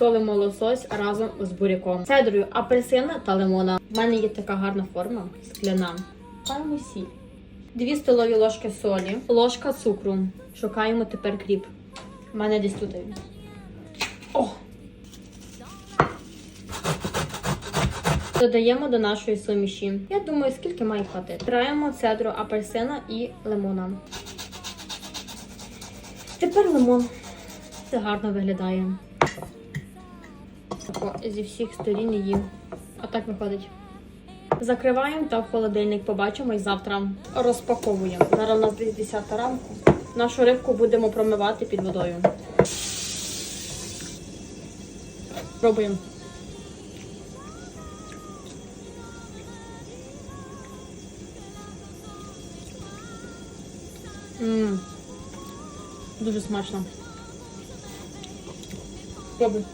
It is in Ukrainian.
солимо лосось разом з буряком, цедрою апельсина та лимона. У мене є така гарна форма, скляна. Шукаємо сіль. Дві столові ложки солі, ложка цукру. Шукаємо тепер кріп. У мене десь тут. Додаємо до нашої суміші. Я думаю, скільки має хватити. Траємо цедру апельсина і лимона. Тепер лимон. Це гарно виглядає. Тако зі всіх сторін її. Отак виходить. Закриваємо та в холодильник. Побачимось завтра. Розпаковуємо. Зараз у нас десь 10 ранку. Нашу рибку будемо промивати під водою. Пробуємо. Дуже смачно. Пробуй.